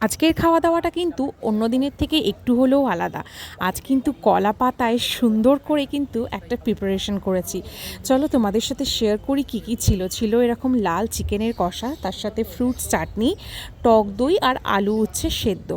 আজকের খাওয়া দাওয়াটা কিন্তু অন্য দিনের থেকে একটু হলেও আলাদা। আজ কিন্তু কলা পাতায় সুন্দর করে কিন্তু একটা প্রিপারেশন করেছি। চলো তোমাদের সাথে শেয়ার করি কি কি ছিল। ছিল এরকম লাল চিকেনের কষা, তার সাথে ফ্রুটস চাটনি, টক দই আর আলু হচ্ছে সেদ্ধ।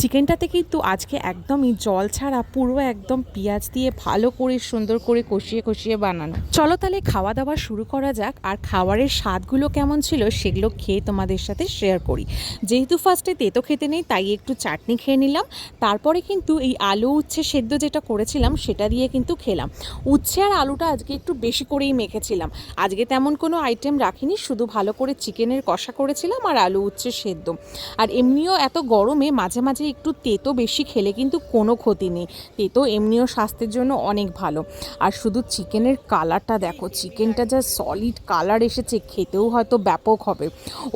চিকেনটাতে কিন্তু আজকে একদমই জল ছাড়া পুরো একদম পেঁয়াজ দিয়ে ভালো করে সুন্দর করে কষিয়ে কষিয়ে বানানো। চলো তাহলে খাওয়া দাওয়া শুরু করা যাক আর খাবারের স্বাদগুলো কেমন ছিল সেগুলো খেয়ে তোমাদের সাথে শেয়ার করি। যেহেতু ফার্স্টে তেতো খেতে নেই, তাই একটু চাটনি খেয়ে নিলাম। তারপরে কিন্তু এই আলু উচ্ছে সেদ্ধ যেটা করেছিলাম সেটা দিয়ে কিন্তু খেলাম। উচ্ছে আর আলুটা আজকে একটু বেশি করেই মেখেছিলাম। আজকে তেমন কোনো আইটেম রাখিনি, শুধু ভালো করে চিকেনের কষা করেছিলাম আর আলু উচ্ছে সেদ্ধ। আর এমনিও এত গরমে মাঝে মাঝে একটু তেতো বেশি খেলে কিন্তু কোনো ক্ষতি নেই। তেতো এমনিও স্বাস্থ্যের জন্য অনেক ভালো। আর শুধু চিকেনের কালারটা দেখো, চিকেনটা যা সলিড কালার এসেছে, খেতেও হয়তো ব্যাপক হবে।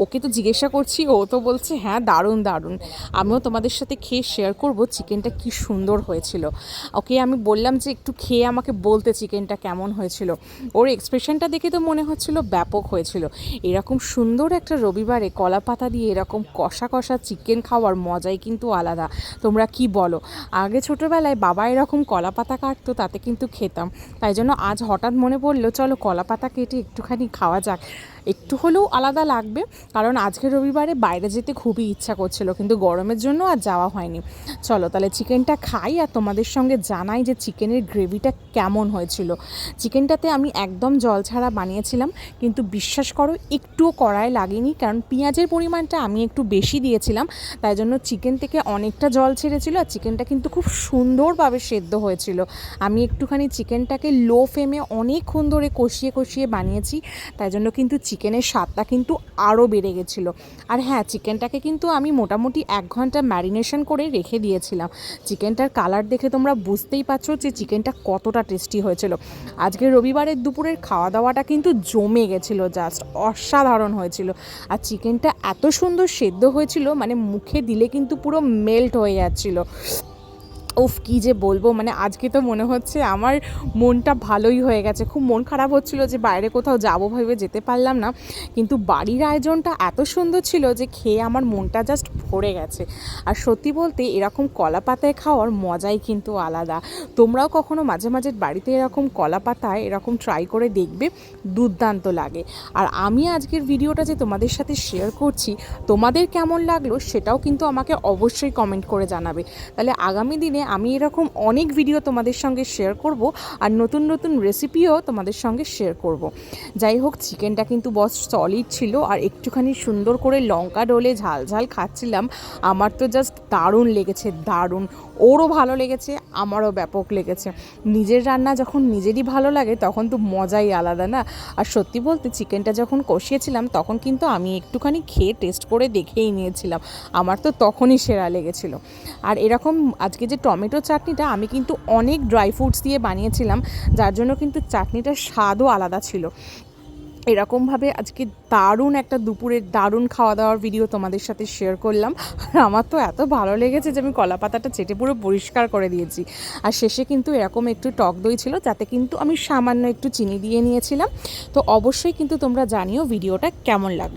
ওকে তো জিজ্ঞাসা করছি, ও তো বলছে হ্যাঁ দারুণ দারুণ। আমিও তোমাদের সাথে খেয়ে শেয়ার করব চিকেনটা কি সুন্দর হয়েছিল। ওকে, আমি বললাম যে একটু খেয়ে আমাকে বলতে চিকেনটা কেমন হয়েছিল। ওর এক্সপ্রেশনটা দেখে তো মনে হচ্ছিল ব্যাপক হয়েছিল। এরকম সুন্দর একটা রবিবারে কলা পাতা দিয়ে এরকম কষা কষা চিকেন খাওয়ার মজাই কিন্তু আলাদা। তোমরা কি বলো? আগে ছোটোবেলায় বাবা এরকম কলা পাতা কাটতো, তাতে কিন্তু খেতাম। তাই জন্য আজ হঠাৎ মনে পড়ল, চলো কলা পাতা কেটে একটুখানি খাওয়া যাক। একটু হলেও আলাদা লাগবে। কারণ আজকে রবিবারে বাইরে যেতে খুবই ইচ্ছা করছিল, কিন্তু গরমের জন্য আর যাওয়া হয়নি। চলো তাহলে চিকেনটা খাই আর তোমাদের সঙ্গে জানাই যে চিকেনের গ্রেভিটা কেমন হয়েছিল। চিকেনটাতে আমি একদম জল ছাড়া বানিয়েছিলাম, কিন্তু বিশ্বাস করো একটুও কড়ায় লাগেনি, কারণ পেঁয়াজের পরিমাণটা আমি একটু বেশি দিয়েছিলাম, তাই জন্য চিকেন থেকে অনেকটা জল ছেড়েছিল আর চিকেনটা কিন্তু খুব সুন্দরভাবে সেদ্ধ হয়েছিল। আমি একটুখানি চিকেনটাকে লো ফ্লেমে অনেকক্ষণ ধরে কষিয়ে কষিয়ে বানিয়েছি, তাই জন্য কিন্তু চিকেনের স্বাদটা কিন্তু আরও বেড়ে গেছিল। আর হ্যাঁ চিকেনটাকে কিন্তু আমি মোটামুটি এক ঘণ্টা ম্যারিনেশন করে রেখে দিয়েছিলাম। চিকেনটার কালার দেখে তোমরা বুঝতেই পারছ যে চিকেনটা কতটা টেস্টি হয়েছিল। আজকে রবিবারের দুপুরের খাওয়া দাওয়াটা কিন্তু জমে গেছিল জাস্ট অসাধারণ হয়েছিল। আর চিকেনটা এত সুন্দর সেদ্ধ হয়েছিল মানে মুখে দিলে কিন্তু পুরো মেল্ট হয়ে যাচ্ছিল। উফ কী যে বলব? মানে আজকে তো মনে হচ্ছে আমার মনটা ভালোই হয়ে গেছে। খুব মন খারাপ হচ্ছিল যে বাইরে কোথাও যাব ভেবে যেতে পারলাম না। কিন্তু বাড়ির আয়োজনটা এত সুন্দর ছিল যে খেয়ে আমার মনটা জাস্ট ভরে গেছে। আর সত্যি বলতে এরকম কলা পাতায় খাওয়ার মজাই কিন্তু আলাদা। তোমরাও কখনো মাঝে মাঝে বাড়িতে এরকম কলা পাতায় এরকম ট্রাই করে দেখবে, দুর্দান্ত লাগে। আর আমি আজকের ভিডিওটা যে তোমাদের সাথে শেয়ার করছি, তোমাদের কেমন লাগল সেটাও কিন্তু আমাকে অবশ্যই কমেন্ট করে জানাবে। তাহলে আগামী দিনে আমি এরকম অনেক ভিডিও তোমাদের সঙ্গে শেয়ার করব আর নতুন নতুন রেসিপিও তোমাদের সঙ্গে শেয়ার করব। যাই হোক চিকেনটা কিন্তু বস সলিড ছিল আর একটুখানি সুন্দর করে লঙ্কা ডলে ঝাল ঝাল খাচ্ছিলাম। আমার তো জাস্ট দারুণ লেগেছে, দারুণ। ওরও ভালো লেগেছে, আমারও ব্যাপক লেগেছে। নিজের রান্না যখন নিজেরই ভালো লাগে, তখন তো মজাই আলাদা না? আর সত্যি বলতে চিকেনটা যখন কষিয়েছিলাম, তখন কিন্তু আমি একটুখানি খেয়ে টেস্ট করে দেখেই নিয়েছিলাম। আমার তো তখনই সেরা লেগেছিল। আর এরকম আজকে যে টমেটো চাটনিটা আমি কিন্তু অনেক ড্রাই ফ্রুটস দিয়ে বানিয়েছিলাম, যার জন্য কিন্তু চাটনিটার স্বাদও আলাদা ছিল। এরকমভাবে আজকে দারুণ একটা দুপুরের দারুণ খাওয়া দাওয়ার ভিডিও তোমাদের সাথে শেয়ার করলাম। আর আমার তো এত ভালো লেগেছে যে আমি কলা পাতাটা চেটে পুরো পরিষ্কার করে দিয়েছি। আর শেষে কিন্তু এরকম একটু টক দই ছিল, যাতে কিন্তু আমি সামান্য একটু চিনি দিয়ে নিয়েছিলাম। তো অবশ্যই কিন্তু তোমরা জানিও ভিডিওটা কেমন লাগবে